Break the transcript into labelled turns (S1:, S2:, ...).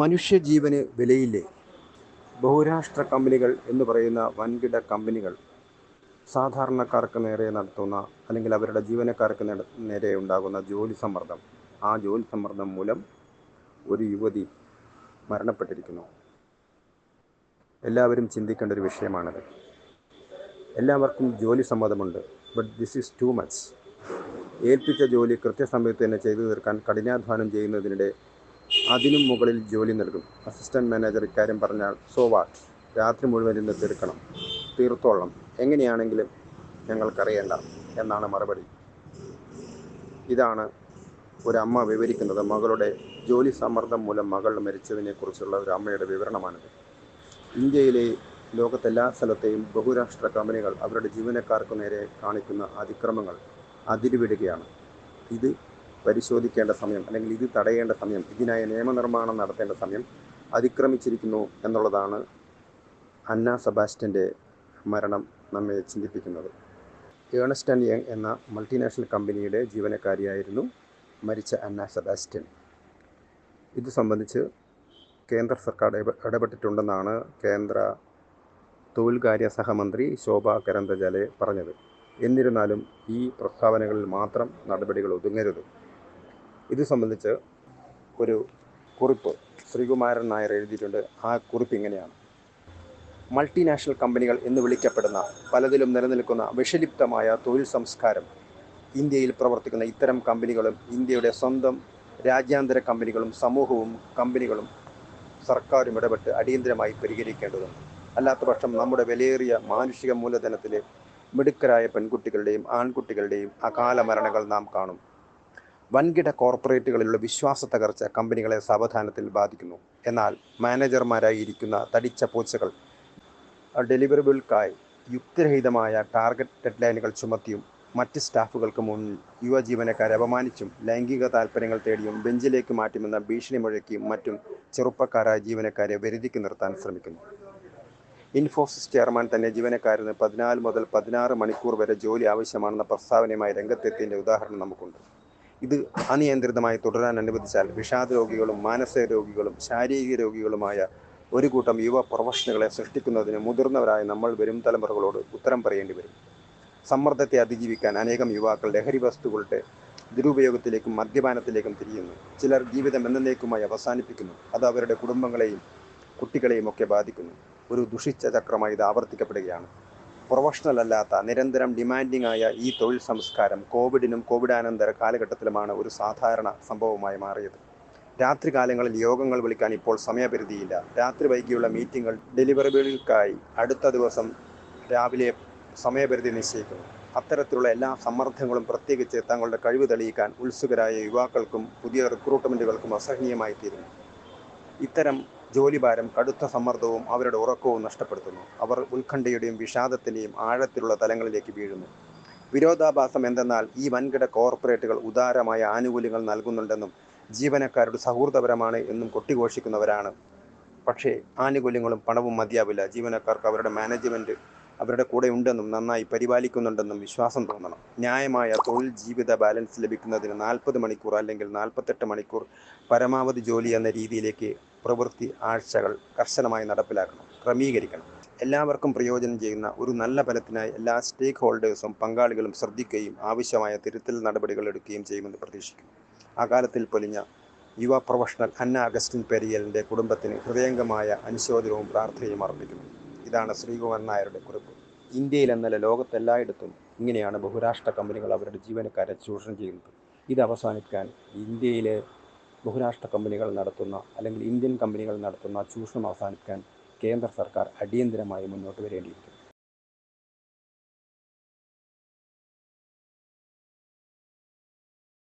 S1: മനുഷ്യജീവന് വിലയില്ലേ? ബഹുരാഷ്ട്ര കമ്പനികൾ എന്ന് പറയുന്ന വൻകിട കമ്പനികൾ സാധാരണക്കാർക്ക് നേരെ നടത്തുന്ന അല്ലെങ്കിൽ അവരുടെ ജീവനക്കാർക്ക് നേരെ ഉണ്ടാകുന്ന ജോലി സമ്മർദ്ദം. ആ ജോലി സമ്മർദ്ദം മൂലം ഒരു യുവതി മരണപ്പെട്ടിരിക്കുന്നു. എല്ലാവരും ചിന്തിക്കേണ്ട ഒരു വിഷയമാണത്. എല്ലാവർക്കും ജോലി സമ്മതമുണ്ട് but this is too much ഏൽപ്പിച്ച ജോലി കൃത്യസമയത്ത് തന്നെ ചെയ്തു തീർക്കാൻ കഠിനാധ്വാനം ചെയ്യുന്നതിനിടെ അതിനും മുകളിൽ ജോലി നൽകും. അസിസ്റ്റന്റ് മാനേജർ ഇക്കാര്യം പറഞ്ഞാൽ സോ വാട്ട്? രാത്രി മുഴുവൻ ഇന്ന് തീർക്കണം. തീർത്തോളണം. എങ്ങനെയാണെങ്കിലും ഞങ്ങൾക്കറിയേണ്ട എന്നാണ് മറുപടി. ഇതാണ് ഒരമ്മ വിവരിക്കുന്നത്. മകളുടെ ജോലി സമ്മർദ്ദം മൂലം മകൾ മരിച്ചതിനെക്കുറിച്ചുള്ള ഒരു അമ്മയുടെ വിവരണമാണിത്. ഇന്ത്യയിലെ ലോകത്തെല്ലാ സ്ഥലത്തെയും ബഹുരാഷ്ട്ര കമ്പനികൾ അവരുടെ ജീവനക്കാർക്ക് നേരെ കാണിക്കുന്ന അതിക്രമങ്ങൾ അതിരുവിടുകയാണ്. ഇത് പരിശോധിക്കേണ്ട സമയം അല്ലെങ്കിൽ ഇത് തടയേണ്ട സമയം ഇതിനായി നിയമനിർമ്മാണം നടത്തേണ്ട സമയം അതിക്രമിച്ചിരിക്കുന്നു എന്നുള്ളതാണ് അന്ന സെബാസ്റ്റ്യന്റെ മരണം നമ്മെ ചിന്തിപ്പിക്കുന്നത്. ഏണസ്റ്റ് ആൻഡ് യങ് എന്ന മൾട്ടിനാഷണൽ കമ്പനിയുടെ ജീവനക്കാരിയായിരുന്നു മരിച്ച അന്ന സെബാസ്റ്റ്യൻ. ഇത് സംബന്ധിച്ച് കേന്ദ്ര സർക്കാർ ഇടപെട്ടിട്ടുണ്ടെന്നാണ് കേന്ദ്ര തൊഴിൽകാര്യ സഹമന്ത്രി ശോഭ കരന്തജാലെ പറഞ്ഞത്. എന്നിരുന്നാലും ഈ പ്രസ്താവനകളിൽ മാത്രം നടപടികൾ ഒതുങ്ങരുത്. ഇത് സംബന്ധിച്ച് ഒരു കുറിപ്പ് ശ്രീകുമാരൻ നായർ എഴുതിയിട്ടുണ്ട്. ആ കുറിപ്പ് ഇങ്ങനെയാണ്. മൾട്ടിനാഷണൽ കമ്പനികൾ എന്ന് വിളിക്കപ്പെടുന്ന പലതിലും നിലനിൽക്കുന്ന വിഷലിപ്തമായ തൊഴിൽ സംസ്കാരം ഇന്ത്യയിൽ പ്രവർത്തിക്കുന്ന ഇത്തരം കമ്പനികളും ഇന്ത്യയുടെ സ്വന്തം രാജ്യാന്തര കമ്പനികളും സമൂഹവും കമ്പനികളും സർക്കാരും ഇടപെട്ട് അടിയന്തരമായി പരിഹരിക്കേണ്ടതുണ്ട്. അല്ലാത്തപക്ഷം നമ്മുടെ വിലയേറിയ മാനുഷിക മൂലധനത്തിലെ മിടുക്കരായ പെൺകുട്ടികളുടെയും ആൺകുട്ടികളുടെയും അകാല മരണങ്ങൾ നാം കാണും. വൻകിട കോർപ്പറേറ്റുകളിലുള്ള വിശ്വാസ തകർച്ച കമ്പനികളെ സാവധാനത്തിൽ ബാധിക്കുന്നു. എന്നാൽ മാനേജർമാരായി ഇരിക്കുന്ന തടിച്ച പൂച്ചകൾ ഡെലിവറബിൾക്കായി യുക്തിരഹിതമായ ടാർഗറ്റ് ഡെഡ്ലൈനുകൾ ചുമത്തിയും മറ്റ് സ്റ്റാഫുകൾക്ക് മുന്നിൽ യുവ ജീവനക്കാരെ അപമാനിച്ചും ലൈംഗിക താൽപ്പര്യങ്ങൾ തേടിയും ബെഞ്ചിലേക്ക് മാറ്റുമെന്ന ഭീഷണി മുഴക്കിയും മറ്റും ചെറുപ്പക്കാരായ ജീവനക്കാരെ വരുതിക്ക് നിർത്താൻ ശ്രമിക്കുന്നു. ഇൻഫോസിസ് ചെയർമാൻ തന്നെ ജീവനക്കാരന് പതിനാല് മുതൽ പതിനാറ് മണിക്കൂർ വരെ ജോലി ആവശ്യമാണെന്ന പ്രസ്താവനയുമായി രംഗത്തെത്തിയതിന്റെ ഉദാഹരണം നമുക്കുണ്ട്. ഇത് അനിയന്ത്രിതമായി തുടരാൻ അനുവദിച്ചാൽ വിഷാദ രോഗികളും മാനസിക രോഗികളും ശാരീരിക രോഗികളുമായ ഒരു കൂട്ടം യുവ പ്രൊഫഷണലുകളെ സൃഷ്ടിക്കുന്നതിന് മുതിർന്നവരായ നമ്മൾ വരും തലമുറകളോട് ഉത്തരം പറയേണ്ടി വരും. സമ്മർദ്ദത്തെ അതിജീവിക്കാൻ അനേകം യുവാക്കൾ ലഹരി വസ്തുക്കളുടെ ദുരുപയോഗത്തിലേക്കും മദ്യപാനത്തിലേക്കും തിരിയുന്നു. ചിലർ ജീവിതം എന്നേക്കുമായി അവസാനിപ്പിക്കുന്നു. അത് അവരുടെ കുടുംബങ്ങളെയും കുട്ടികളെയും ഒക്കെ ബാധിക്കുന്നു. ഒരു ദുഷിച്ച ചക്രമായി ഇത് ആവർത്തിക്കപ്പെടുകയാണ്. പ്രൊഫഷണൽ അല്ലാത്ത നിരന്തരം ഡിമാൻഡിംഗ് ആയ ഈ തൊഴിൽ സംസ്കാരം കോവിഡിനും കോവിഡാനന്തര കാലഘട്ടത്തിലുമാണ് ഒരു സാധാരണ സംഭവമായി മാറിയത്. രാത്രികാലങ്ങളിൽ യോഗങ്ങൾ വിളിക്കാൻ ഇപ്പോൾ സമയപരിധിയില്ല. രാത്രി വൈകിയുള്ള മീറ്റിംഗുകൾ ഡെലിവറികൾക്കായി അടുത്ത ദിവസം രാവിലെ സമയപരിധി നിശ്ചയിക്കുന്നു. അത്തരത്തിലുള്ള എല്ലാ സമ്മർദ്ദങ്ങളും പ്രത്യേകിച്ച് തങ്ങളുടെ കഴിവ് തെളിയിക്കാൻ ഉത്സുകരായ യുവാക്കൾക്കും പുതിയ റിക്രൂട്ട്മെന്റുകൾക്കും അസഹനീയമായി തീരുന്നു ഇത്തരം ജോലിഭാരം കടുത്ത സമ്മർദ്ദവും അവരുടെ ഉറക്കവും നഷ്ടപ്പെടുത്തുന്നു. അവർ ഉത്കണ്ഠയുടെയും വിഷാദത്തിന്റെയും ആഴത്തിലുള്ള തലങ്ങളിലേക്ക് വീഴുന്നു. വിരോധാഭാസം എന്തെന്നാൽ ഈ വൻകിട കോർപ്പറേറ്റുകൾ ഉദാരമായ ആനുകൂല്യങ്ങൾ നൽകുന്നുണ്ടെന്നും ജീവനക്കാരുടെ സൗഹൃദപരമാണ് എന്നും കൊട്ടിഘോഷിക്കുന്നവരാണ്. പക്ഷേ ആനുകൂല്യങ്ങളും പണവും മതിയാവില്ല. ജീവനക്കാർക്ക് അവരുടെ മാനേജ്മെന്റ് അവരുടെ കൂടെ ഉണ്ടെന്നും നന്നായി പരിപാലിക്കുന്നുണ്ടെന്നും വിശ്വാസം തോന്നണം. ന്യായമായ തൊഴിൽ ജീവിത ബാലൻസ് ലഭിക്കുന്നതിന് നാൽപ്പത് മണിക്കൂർ അല്ലെങ്കിൽ നാൽപ്പത്തെട്ട് മണിക്കൂർ പരമാവധി ജോലി എന്ന രീതിയിലേക്ക് പ്രവൃത്തി ആഴ്ചകൾ കർശനമായി നടപ്പിലാക്കണം ക്രമീകരിക്കണം. എല്ലാവർക്കും പ്രയോജനം ചെയ്യുന്ന ഒരു നല്ല ഫലത്തിനായി എല്ലാ സ്റ്റേക്ക് ഹോൾഡേഴ്സും പങ്കാളികളും ശ്രദ്ധിക്കുകയും ആവശ്യമായ തിരുത്തൽ നടപടികൾ എടുക്കുകയും ചെയ്യുമെന്ന് പ്രതീക്ഷിക്കുന്നു. അകാലത്തിൽ പൊലിഞ്ഞ യുവ പ്രൊഫഷണൽ അന്ന അഗസ്റ്റിൻ പെരിയലിന്റെ കുടുംബത്തിന് ഹൃദയംഗമായ അനുശോചനവും പ്രാർത്ഥനയും അർപ്പിക്കുന്നു. ഇതാണ് ശ്രീകുമാരൻ നായരുടെ കുറിപ്പ്. ഇന്ത്യയിൽ എന്നല്ല ലോകത്തെല്ലായിടത്തും ഇങ്ങനെയാണ് ബഹുരാഷ്ട്ര കമ്പനികൾ അവരുടെ ജീവനക്കാരെ ചൂഷണം ചെയ്യുന്നത്. ഇത് അവസാനിക്കാൻ ഇന്ത്യയിലെ ബഹുരാഷ്ട്ര കമ്പനികൾ നടത്തുന്ന അല്ലെങ്കിൽ ഇന്ത്യൻ കമ്പനികൾ നടത്തുന്ന ചൂഷണം അവസാനിപ്പിക്കാൻ കേന്ദ്ര സർക്കാർ അടിയന്തിരമായി മുന്നോട്ട് വരേണ്ടിയിരിക്കുന്നു.